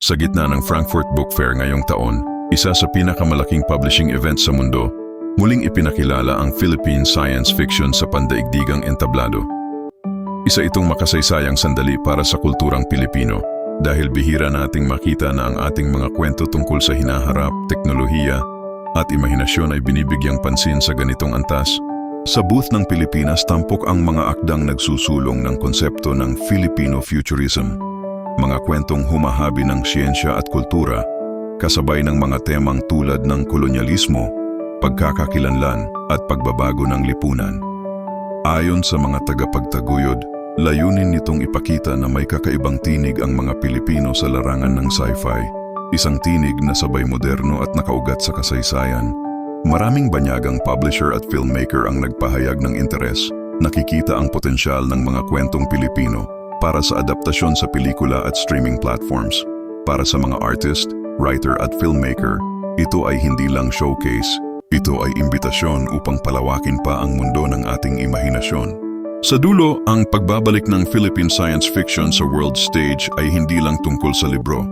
Sa gitna ng Frankfurt Book Fair ngayong taon, isa sa pinakamalaking publishing event sa mundo, muling ipinakilala ang Philippine science fiction sa pandaigdigang entablado. Isa itong makasaysayang sandali para sa kulturang Pilipino dahil bihira nating makita na ang ating mga kwento tungkol sa hinaharap, teknolohiya at imahinasyon ay binibigyang pansin sa ganitong antas. Sa booth ng Pilipinas, tampok ang mga akdang nagsusulong ng konsepto ng Filipino Futurism. Mga kwentong humahabi ng siyensya at kultura, kasabay ng mga temang tulad ng kolonyalismo, pagkakakilanlan at pagbabago ng lipunan. Ayon sa mga tagapagtaguyod, layunin nitong ipakita na may kakaibang tinig ang mga Pilipino sa larangan ng sci-fi. Isang tinig na sabay moderno at nakaugat sa kasaysayan. Maraming banyagang publisher at filmmaker ang nagpahayag ng interes, nakikita ang potensyal ng mga kwentong Pilipino para sa adaptasyon sa pelikula at streaming platforms. Para sa mga artist, writer at filmmaker, ito ay hindi lang showcase, ito ay imbitasyon upang palawakin pa ang mundo ng ating imahinasyon. Sa dulo, ang pagbabalik ng Philippine science fiction sa world stage ay hindi lang tungkol sa libro.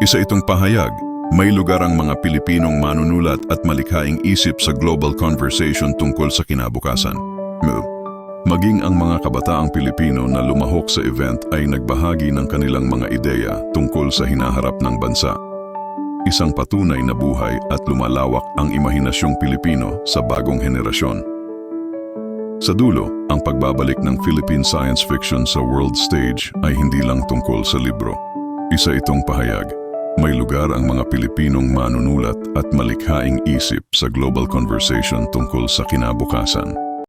Isa itong pahayag, may lugar ang mga Pilipinong manunulat at malikhaing isip sa global conversation tungkol sa kinabukasan. M- Maging ang mga kabataang Pilipino na lumahok sa event ay nagbahagi ng kanilang mga ideya tungkol sa hinaharap ng bansa. Isang patunay na buhay at lumalawak ang imahinasyong Pilipino sa bagong henerasyon. Sa dulo, ang pagbabalik ng Philippine science fiction sa world stage ay hindi lang tungkol sa libro. Isa itong pahayag. May lugar ang mga Pilipinong manunulat at malikhaing isip sa global conversation tungkol sa kinabukasan.